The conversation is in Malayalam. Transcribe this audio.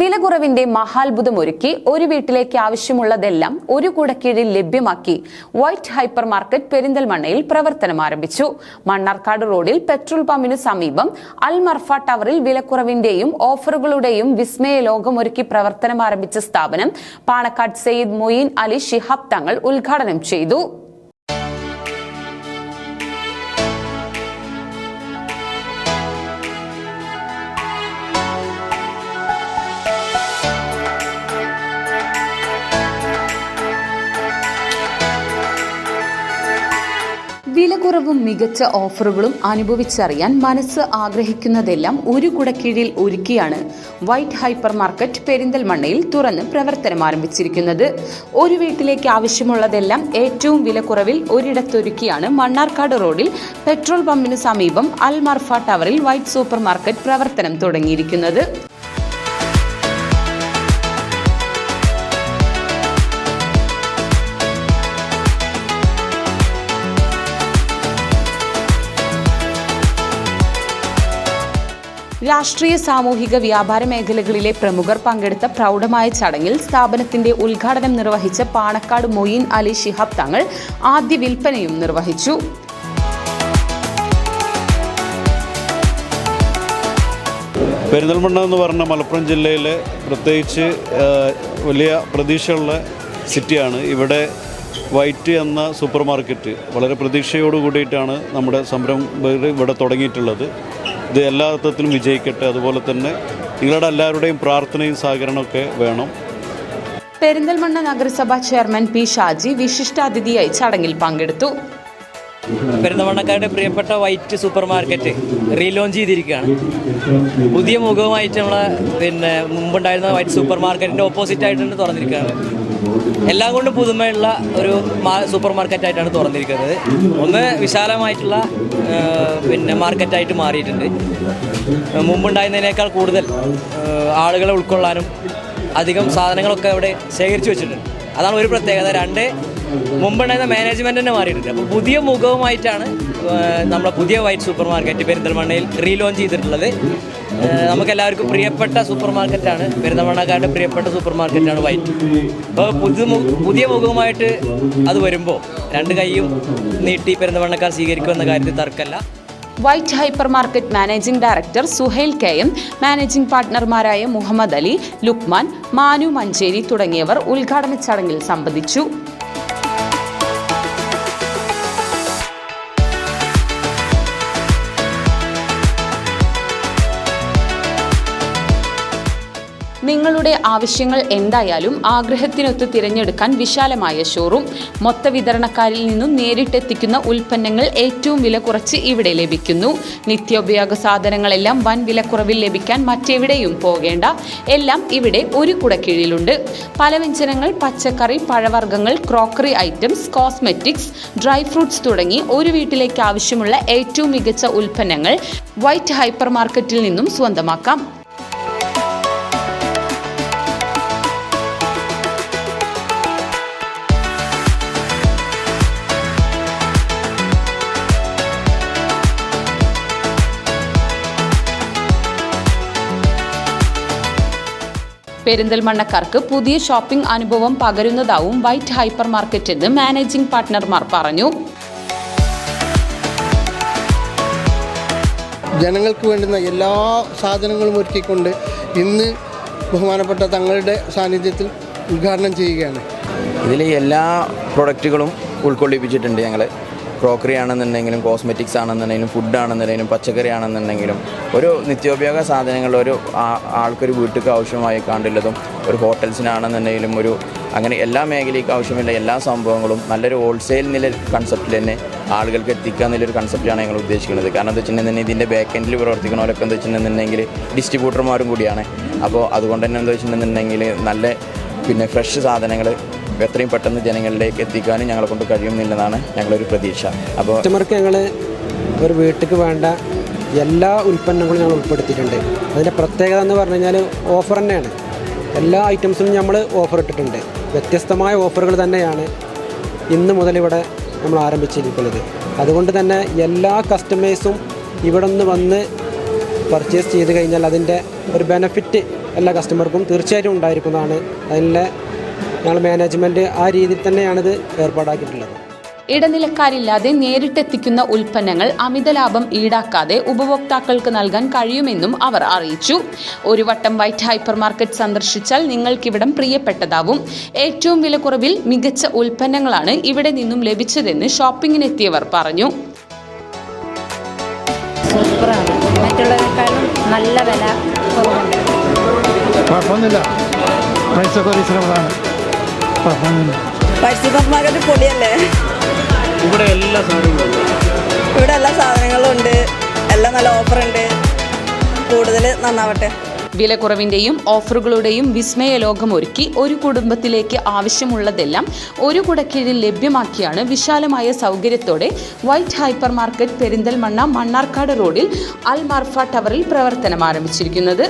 വില കുറവിന്റെ മഹാത്ഭുതമൊരുക്കി ഒരു വീട്ടിലേക്ക് ആവശ്യമുള്ളതെല്ലാം ഒരു കുടക്കീഴിൽ ലഭ്യമാക്കി വൈറ്റ് ഹൈപ്പർ മാർക്കറ്റ് പെരിന്തൽമണ്ണയിൽ പ്രവർത്തനം ആരംഭിച്ചു. മണ്ണാർക്കാട് റോഡിൽ പെട്രോൾ പമ്പിന് സമീപം അൽമർഫ ടവറിൽ വിലക്കുറവിന്റെയും ഓഫറുകളുടെയും വിസ്മയ ലോകമൊരുക്കി പ്രവർത്തനം ആരംഭിച്ച സ്ഥാപനം പാണക്കാട് സെയ്ദ് മൊയ്ൻ അലി ഷിഹാബ് തങ്ങൾ ഉദ്ഘാടനം ചെയ്തു. വിലക്കുറവും മികച്ച ഓഫറുകളും അനുഭവിച്ചറിയാൻ മനസ്സ് ആഗ്രഹിക്കുന്നതെല്ലാം ഒരു കുടക്കീഴിൽ ഒരുക്കിയാണ് വൈറ്റ് ഹൈപ്പർ മാർക്കറ്റ് പെരിന്തൽമണ്ണയിൽ തുറന്ന് പ്രവർത്തനം ആരംഭിച്ചിരിക്കുന്നത്. ഒരു വീട്ടിലേക്ക് ആവശ്യമുള്ളതെല്ലാം ഏറ്റവും വിലക്കുറവിൽ ഒരിടത്തൊരുക്കിയാണ് മണ്ണാർക്കാട് റോഡിൽ പെട്രോൾ പമ്പിന് സമീപം അൽ മർഫ ടവറിൽ വൈറ്റ് സൂപ്പർ മാർക്കറ്റ് പ്രവർത്തനം തുടങ്ങിയിരിക്കുന്നത്. രാഷ്ട്രീയ സാമൂഹിക വ്യാപാര മേഖലകളിലെ പ്രമുഖർ പങ്കെടുത്ത പ്രൗഢമായ ചടങ്ങിൽ സ്ഥാപനത്തിന്റെ ഉദ്ഘാടനം നിർവഹിച്ച പാണക്കാട് മൊയ്ൻ അലി ശിഹാബ് തങ്ങൾ ആദ്യ വിൽപ്പനയും നിർവഹിച്ചു. പെരിന്തൽമണ്ണ എന്ന് പറഞ്ഞ മലപ്പുറം ജില്ലയിലെ പ്രത്യേകിച്ച് വലിയ പ്രതീക്ഷയുള്ള സിറ്റിയാണ്. ഇവിടെ വൈറ്റ് എന്ന സൂപ്പർ മാർക്കറ്റ് വളരെ പ്രതീക്ഷയോട് കൂടിയിട്ടാണ് നമ്മുടെ സംരംഭകർ ഇവിടെ തുടങ്ങിയിട്ടുള്ളത്. ഇത് എല്ലാ അർത്ഥത്തിലും വിജയിക്കട്ടെ. അതുപോലെ തന്നെ നിങ്ങളുടെ എല്ലാവരുടെയും പ്രാർത്ഥനയും സഹകരണമൊക്കെ വേണം. പെരിന്തൽമണ്ണ നഗരസഭാ ചെയർമാൻ പി ഷാജി വിശിഷ്ടാതിഥിയായി ചടങ്ങിൽ പങ്കെടുത്തു. പെരുന്തമണ്ണക്കാരുടെ പ്രിയപ്പെട്ട വൈറ്റ് സൂപ്പർ മാർക്കറ്റ് റീലോഞ്ച് ചെയ്തിരിക്കുകയാണ്. പുതിയ മുഖവുമായിട്ട് നമ്മളെ പിന്നെ മുമ്പുണ്ടായിരുന്ന വൈറ്റ് സൂപ്പർ മാർക്കറ്റിന്റെ ഓപ്പോസിറ്റ് ആയിട്ടാണ് തുറന്നിരിക്കുകയാണ് എല്ലാം കൊണ്ടും പുതുമയുള്ള ഒരു സൂപ്പർ മാർക്കറ്റായിട്ടാണ് തുറന്നിരിക്കുന്നത്. ഒന്ന് വിശാലമായിട്ടുള്ള പിന്നെ മാർക്കറ്റായിട്ട് മാറിയിട്ടുണ്ട്. മുമ്പുണ്ടായിരുന്നതിനേക്കാൾ കൂടുതൽ ആളുകളെ ഉൾക്കൊള്ളാനും അധികം സാധനങ്ങളൊക്കെ അവിടെ ശേഖരിച്ചു വെച്ചിട്ടുണ്ട്. അതാണ് ഒരു പ്രത്യേകത. രണ്ട് മുമ്പുണ്ടായിരുന്ന മാനേജ്മെന്റ് തന്നെ മാറിയിട്ടുണ്ട്. അപ്പോൾ പുതിയ മുഖവുമായിട്ടാണ് നമ്മുടെ പുതിയ വൈറ്റ് സൂപ്പർ മാർക്കറ്റ് പെരിന്തൽമണ്ണയിൽ റീലോഞ്ച് ചെയ്തിട്ടുള്ളത്. നമുക്കെല്ലാവർക്കും പ്രിയപ്പെട്ട സൂപ്പർ മാർക്കറ്റാണ് പെരുന്തൽമണ്ണക്കാരുടെ പ്രിയപ്പെട്ട സൂപ്പർ മാർക്കറ്റാണ് വൈറ്റ്. അപ്പോൾ പുതു പുതിയ മുഖവുമായിട്ട് അത് വരുമ്പോൾ രണ്ട് കൈയും നീട്ടി പെരിന്തൽമണ്ണക്കാർ സ്വീകരിക്കുമെന്ന കാര്യത്തിൽ തർക്കമല്ല. White hypermarket managing director Suhail K M managing പാർട്ട്ണർമാരായ Muhammad Ali Lukman Manu Manjeri തുടങ്ങിയവർ ഉദ്ഘാടന ചടങ്ങിൽ സംബന്ധിച്ചു. നിങ്ങളുടെ ആവശ്യങ്ങൾ എന്തായാലും ആഗ്രഹത്തിനൊത്ത് തിരഞ്ഞെടുക്കാൻ വിശാലമായ ഷോറൂം മൊത്ത വിതരണക്കാരിൽ നിന്നും നേരിട്ടെത്തിക്കുന്ന ഉൽപ്പന്നങ്ങൾ ഏറ്റവും വില കുറച്ച് ഇവിടെ ലഭിക്കുന്നു. നിത്യോപയോഗ സാധനങ്ങളെല്ലാം വൻ വിലക്കുറവിൽ ലഭിക്കാൻ മറ്റെവിടെയും പോകേണ്ട. എല്ലാം ഇവിടെ ഒരു കുടക്കീഴിലുണ്ട്. പലവ്യഞ്ജനങ്ങൾ പച്ചക്കറി പഴവർഗങ്ങൾ crockery items cosmetics dry fruits തുടങ്ങി ഒരു വീട്ടിലേക്ക് ആവശ്യമുള്ള ഏറ്റവും മികച്ച ഉൽപ്പന്നങ്ങൾ വൈറ്റ് ഹൈപ്പർ മാർക്കറ്റിൽ നിന്നും സ്വന്തമാക്കാം. പെരിന്തൽമണ്ണക്കാർക്ക് പുതിയ ഷോപ്പിംഗ് അനുഭവം പകരുന്നതാവും വൈറ്റ് ഹൈപ്പർ മാർക്കറ്റ് എന്ന് മാനേജിംഗ് പാർട്ട്ണർമാർ പറഞ്ഞു. ജനങ്ങൾക്ക് വേണ്ടുന്ന എല്ലാ സാധനങ്ങളും ഒരുക്കിക്കൊണ്ട് ഇന്ന് ബഹുമാനപ്പെട്ട തങ്ങളുടെ സാന്നിധ്യത്തിൽ ഉദ്ഘാടനം ചെയ്യുകയാണ്. ഇതിൽ എല്ലാ പ്രൊഡക്റ്റുകളും ഉൾക്കൊള്ളിപ്പിച്ചിട്ടുണ്ട് ഞങ്ങൾ ക്രോക്കറി ആണെന്നുണ്ടെങ്കിലും കോസ്മെറ്റിക്സ് ആണെന്നുണ്ടെങ്കിലും ഫുഡ് ആണെന്നുണ്ടെങ്കിലും പച്ചക്കറി ആണെന്നുണ്ടെങ്കിലും ഒരു നിത്യോപയോഗ സാധനങ്ങൾ ഒരു ആൾക്കൊരു വീട്ടിലേക്ക് ആവശ്യമായി കണ്ടുള്ളതും ഒരു ഹോട്ടൽസിനാണെന്നുണ്ടെങ്കിലും ഒരു അങ്ങനെ എല്ലാ മേഖലയ്ക്ക് ആവശ്യമുള്ള എല്ലാ സംഭവങ്ങളും നല്ലൊരു ഹോൾസെയിൽ നില കൺസെപ്റ്റിൽ തന്നെ ആളുകൾക്ക് എത്തിക്കുക എന്നുള്ളൊരു കൺസെപ്റ്റാണ് ഞങ്ങൾ ഉദ്ദേശിക്കുന്നത്. കാരണം എന്താ വെച്ചിട്ടുണ്ടെങ്കിൽ ഇതിന്റെ ബാക്ക് എൻഡിൽ പ്രവർത്തിക്കുന്നവരൊക്കെ എന്താ വെച്ചിട്ടുണ്ടെന്നുണ്ടെങ്കിൽ ഡിസ്ട്രിബ്യൂട്ടർമാരും കൂടിയാണ്. അപ്പോൾ അതുകൊണ്ട് തന്നെ എന്താ വെച്ചിട്ടുണ്ടെന്നുണ്ടെങ്കിൽ നല്ല പിന്നെ ഫ്രഷ് സാധനങ്ങൾ എത്രയും പെട്ടെന്ന് ജനങ്ങളിലേക്ക് എത്തിക്കാനും ഞങ്ങളെ കൊണ്ട് കഴിയുന്നില്ലെന്നാണ് ഞങ്ങളൊരു പ്രതീക്ഷ. അപ്പോൾ കസ്റ്റമർക്ക് ഞങ്ങൾ ഒരു വീട്ടിലേക്ക് വേണ്ട എല്ലാ ഉൽപ്പന്നങ്ങളും ഞങ്ങൾ ഉൾപ്പെടുത്തിയിട്ടുണ്ട്. അതിന്റെ പ്രത്യേകത എന്ന് പറഞ്ഞു കഴിഞ്ഞാൽ ഓഫർ തന്നെയാണ്. എല്ലാ ഐറ്റംസും നമ്മൾ ഓഫർ ഇട്ടിട്ടുണ്ട്. വ്യത്യസ്തമായ ഓഫറുകൾ തന്നെയാണ് ഇന്ന് മുതൽ ഇവിടെ നമ്മൾ ആരംഭിച്ചിരിക്കുന്നത്. അതുകൊണ്ട് തന്നെ എല്ലാ കസ്റ്റമേഴ്സും ഇവിടെ നിന്ന് വന്ന് പർച്ചേസ് ചെയ്ത് കഴിഞ്ഞാൽ അതിന്റെ ഒരു ബെനഫിറ്റ് എല്ലാ കസ്റ്റമർക്കും തീർച്ചയായിട്ടും ഉണ്ടായിരിക്കുന്നതാണ്. അതിന്റെ ഞങ്ങൾ മാനേജ്മെന്റ് ആ രീതിയിൽ തന്നെയാണിത് ഏർപ്പാടാക്കിയിട്ടുള്ളത്. ഇടനിലക്കാരില്ലാതെ നേരിട്ടെത്തിക്കുന്ന ഉൽപ്പന്നങ്ങൾ അമിത ലാഭം ഈടാക്കാതെ ഉപഭോക്താക്കൾക്ക് നൽകാൻ കഴിയുമെന്നും അവർ അറിയിച്ചു. ഒരു വട്ടം വൈറ്റ് ഹൈപ്പർ മാർക്കറ്റ് സന്ദർശിച്ചാൽ നിങ്ങൾക്കിവിടം പ്രിയപ്പെട്ടതാവും. ഏറ്റവും വിലക്കുറവിൽ മികച്ച ഉൽപ്പന്നങ്ങളാണ് ഇവിടെ നിന്നും ലഭിച്ചതെന്ന് ഷോപ്പിങ്ങിനെത്തിയവർ പറഞ്ഞു. സൂപ്പറാണ്. മറ്റുള്ളവരെക്കാളും നല്ല വില കുറവുണ്ട്. കുഴപ്പമൊന്നുമില്ല പ്രൈസൊക്കെ റീസണബിളാണ് വൈറ്റ് സൂപ്പർ ഇവിടെ എല്ലാ സാധനങ്ങളും ഇവിടെ എല്ലാ സാധനങ്ങളും ഉണ്ട്. എല്ലാം നല്ല ഓഫറുണ്ട് കൂടുതൽ നന്നാവട്ടെ. വിലക്കുറവിന്റെയും ഓഫറുകളുടെയും വിസ്മയ ലോകമൊരുക്കി ഒരു കുടുംബത്തിലേക്ക് ആവശ്യമുള്ളതെല്ലാം ഒരു കുടക്കീഴിൽ ലഭ്യമാക്കിയാണ് വിശാലമായ സൗകര്യത്തോടെ white hyper market Perinthalmanna Mannarkkad റോഡിൽ അൽമാർഫ ടവറിൽ പ്രവർത്തനം ആരംഭിച്ചിരിക്കുന്നത്.